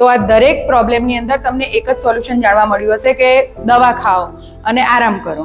તો આ દરેક પ્રોબ્લેમની અંદર તમને એક જ સોલ્યુશન જાણવા મળ્યું હશે કે દવા ખાઓ અને આરામ કરો.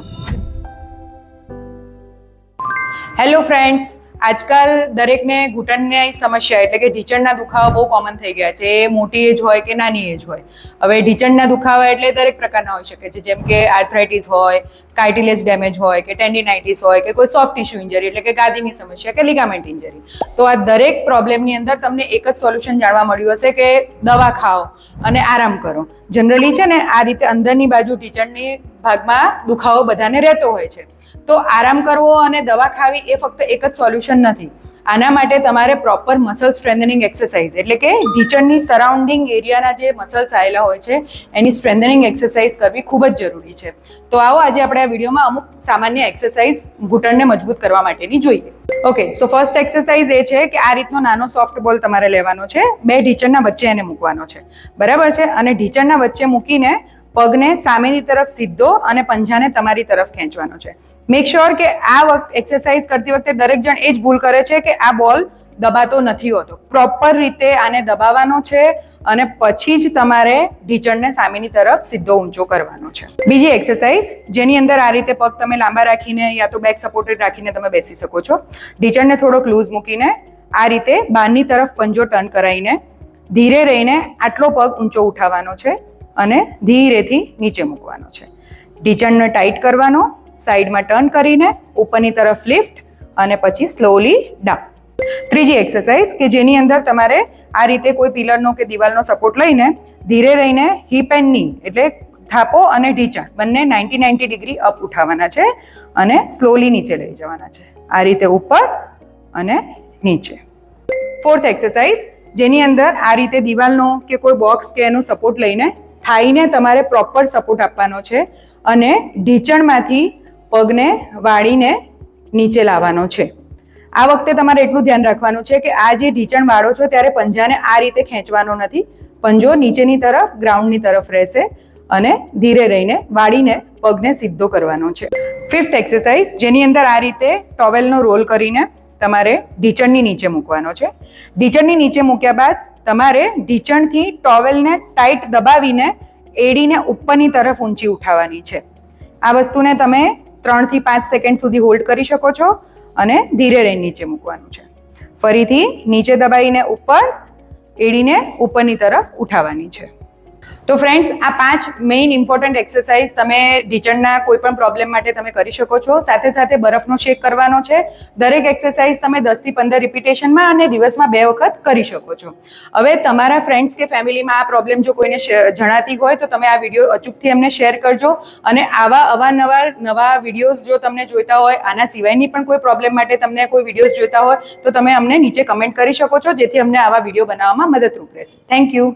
હેલો ફ્રેન્ડ્સ આજકાલ દરેકને ઘૂંટણની સમસ્યા એટલે કે ઢીચણના દુખાવા બહુ કોમન થઈ ગયા છે. એ મોટી એજ હોય કે નાની એજ હોય. હવે ઢીચણના દુખાવા એટલે દરેક પ્રકારના હોઈ શકે છે. જેમ કે આર્થરાઇટિસ હોય કાર્ટિલેજ ડેમેજ હોય, કે ટેન્ડિનાઇટિસ હોય, કે કોઈ સોફ્ટ ટિશ્યુ ઇન્જરી એટલે કે ગાદીની સમસ્યા, કે લિગામેન્ટ ઇન્જરી તો આ દરેક પ્રોબ્લેમની અંદર તમને એક જ સોલ્યુશન જાણવા મળ્યું હશે કે દવા ખાઓ અને આરામ કરો. જનરલી છે ને, આ રીતે અંદરની બાજુ ઢીચણની ભાગમાં દુખાવો બધાને રહેતો હોય છે. તો આરામ કરવો અને દવા ખાવી એ ફક્ત એક જ સોલ્યુશન નથી. આના માટે તમારે પ્રોપર મસલ સ્ટ્રેન્થનિંગ એક્સરસાઇઝ એટલે કે ઢીચણની સરાઉન્ડિંગ એરિયાના જે મસલ્સ આવેલા હોય છે, એની સ્ટ્રેન્થનિંગ એક્સરસાઇઝ કરવી ખૂબ જ જરૂરી છે. તો આવો આજે આપણે આ વિડીયોમાં અમુક સામાન્ય એક્સરસાઇઝ ઘૂંટણને મજબૂત કરવા માટેની જોઈએ. ઓકે સો ફર્સ્ટ એક્સરસાઇઝ એ છે કે આ રીતનો નાનો સોફ્ટ બોલ તમારે લેવાનો છે, બે ઢીચણના વચ્ચે એને મૂકવાનો છે. બરાબર છે? અને ઢીચણના વચ્ચે મૂકીને પગને સામેની તરફ સીધો અને પંજાને તમારી તરફ ખેંચવાનો છે. મેક શ્યોર કે આ વખત એક્સરસાઇઝ કરતી વખતે દરેક જણ એ જ ભૂલ કરે છે કે આ બોલ દબાતો નથી હોતો. પ્રોપર રીતે આને દબાવવાનો છે અને પછી જ તમારે ઢીચણને સામેની તરફ સીધો ઊંચો કરવાનો છે. બીજી એક્સરસાઇઝ જેની અંદર આ રીતે પગ તમે લાંબા રાખીને યા તો બેક સપોર્ટેડ રાખીને તમે બેસી શકો છો. ઢીચણને થોડોક લૂઝ મૂકીને આ રીતે બહારની તરફ પંજો ટર્ન કરાવીને ધીરે રહીને આટલો પગ ઊંચો ઉઠાવવાનો છે અને ધીરેથી નીચે મૂકવાનો છે. ઢીચણને ટાઈટ કરવાનો સાઈડમાં ટર્ન કરીને ઉપરની તરફ લિફ્ટ અને પછી સ્લોલી ડાઉન ત્રીજી એક્સરસાઇઝ કે જેની અંદર તમારે આ રીતે કોઈ પિલરનો કે દિવાલનો સપોર્ટ લઈને ધીરે રહીને હિપ એન્ડની એટલે થાપો અને ઢીંચા બંને નાઇન્ટી નાઇન્ટી ડિગ્રી અપ ઉઠાવવાના છે અને સ્લોલી નીચે લઈ જવાના છે. આ રીતે ઉપર અને નીચે. ફોર્થ એક્સરસાઇઝ જેની અંદર આ રીતે દિવાલનો કે કોઈ બોક્સ કે એનો સપોર્ટ લઈને થાઈને તમારે પ્રોપર સપોર્ટ આપવાનો છે અને ઢીચણમાંથી પગને વાળીને નીચે લાવવાનો છે. આ વખતે તમારે એટલું ધ્યાન રાખવાનું છે કે આ જે ઢીચણ વાળો છો ત્યારે પંજાને આ રીતે ખેંચવાનો નથી. પંજો નીચેની તરફ, ગ્રાઉન્ડની તરફ રહેશે અને ધીરે રહીને વાળીને પગને સીધો કરવાનો છે. ફિફ્થ એક્સરસાઇઝ જેની અંદર આ રીતે ટોવેલનો રોલ કરીને તમારે ઢીચણની નીચે મૂકવાનો છે. ઢીચણની નીચે મૂક્યા બાદ તમારે ઢીચણથી ટોવેલને ટાઈટ દબાવીને એડીને ઉપરની તરફ ઊંચી ઉઠાવવાની છે. આ વસ્તુને તમે ત્રણથી પાંચ સેકન્ડ સુધી હોલ્ડ કરી શકો છો અને ધીરે રહીને નીચે મૂકવાનું છે. ફરીથી નીચે દબાઈને ઉપર, એડીને ઉપરની તરફ ઉઠાવવાની છે. તો ફ્રેન્ડ્સ આ પાંચ મેઇન ઇમ્પોર્ટન્ટ એક્સરસાઇઝ તમે ઢીચણના કોઈ પણ પ્રોબ્લેમ માટે તમે કરી શકો છો. સાથે સાથે બરફનો શેક કરવાનો છે. દરેક એક્સરસાઇઝ તમે દસથી પંદર રિપીટેશનમાં અને દિવસમાં બે વખત કરી શકો છો. હવે તમારા ફ્રેન્ડ્સ કે ફેમિલીમાં આ પ્રોબ્લેમ જો કોઈને જણાતી હોય તો તમે આ વીડિયો અચૂકથી એમને શેર કરજો અને આવા અવારનવાર નવા વિડીયોઝ જો તમને જોઈતા હોય, આના સિવાયની પણ કોઈ પ્રોબ્લેમ માટે તમને કોઈ વિડીયોઝ જોઈતા હોય તો તમે અમને નીચે કમેન્ટ કરી શકો છો, જેથી અમને આવા વીડિયો બનાવવામાં મદદરૂપ રહેશે. Thank you